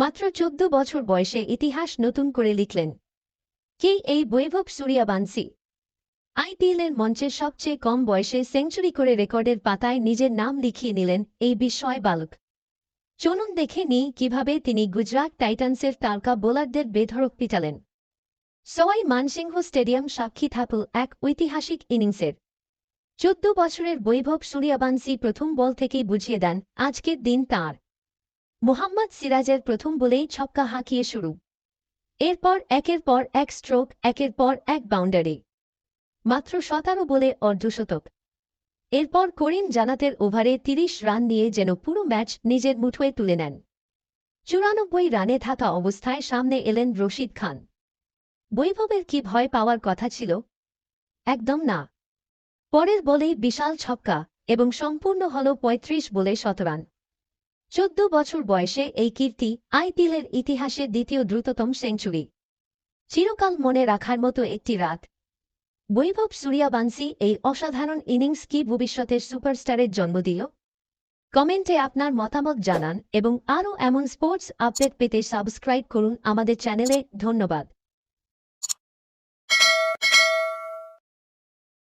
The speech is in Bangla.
মাত্র চোদ্দ বছর বয়সে ইতিহাস নতুন করে লিখলেন। কে এই বৈভব সূর্যাবাঞ্সী আইপিএলের মঞ্চে সবচেয়ে কম বয়সে সেঞ্চুরি করে রেকর্ডের পাতায় নিজের নাম লিখিয়ে নিলেন এই বিস্ময় বালক। চলুন দেখে নিই কীভাবে তিনি গুজরাট টাইটান্সের তারকা বোলারদের বেধড়ক পিটালেন। সওয়াই মানসিংহ স্টেডিয়াম সাক্ষী থাকল এক ঐতিহাসিক ইনিংসের। চোদ্দ বছরের বৈভব সূর্যাবাঞ্সী প্রথম বল থেকেই বুঝিয়ে দেন, আজকের দিন তাঁর মোহাম্মদ সিরাজের প্রথম বলেই ছক্কা হাঁকিয়ে শুরু। এরপর একের পর এক স্ট্রোক একের পর এক বাউন্ডারি মাত্র সতেরো বলে অর্ধশতক। এরপর করিম জানাতের ওভারে তিরিশ রান নিয়ে যেন পুরো ম্যাচ নিজের মুঠোয় তুলে নেন। চুরানব্বই রানে থাকা অবস্থায় সামনে এলেন রশিদ খান। বৈভবের কি ভয় পাওয়ার কথা ছিল? একদম না। পরের বলেই বিশাল ছক্কা এবং সম্পূর্ণ হল ৩৫ বলে শতরান। চোদ্দ বছর বয়সে এই কীর্তি আইপিএলের ইতিহাসে দ্বিতীয় দ্রুততম সেঞ্চুরি। চিরকাল মনে রাখার মতো একটি রাত। বৈভব সূর্যাবাঞ্সী এই অসাধারণ ইনিংস কি ভবিষ্যতের সুপারস্টারের জন্ম দিল? কমেন্টে আপনার মতামত জানান এবং আরও এমন স্পোর্টস আপডেট পেতে সাবস্ক্রাইব করুন আমাদের চ্যানেলে। ধন্যবাদ।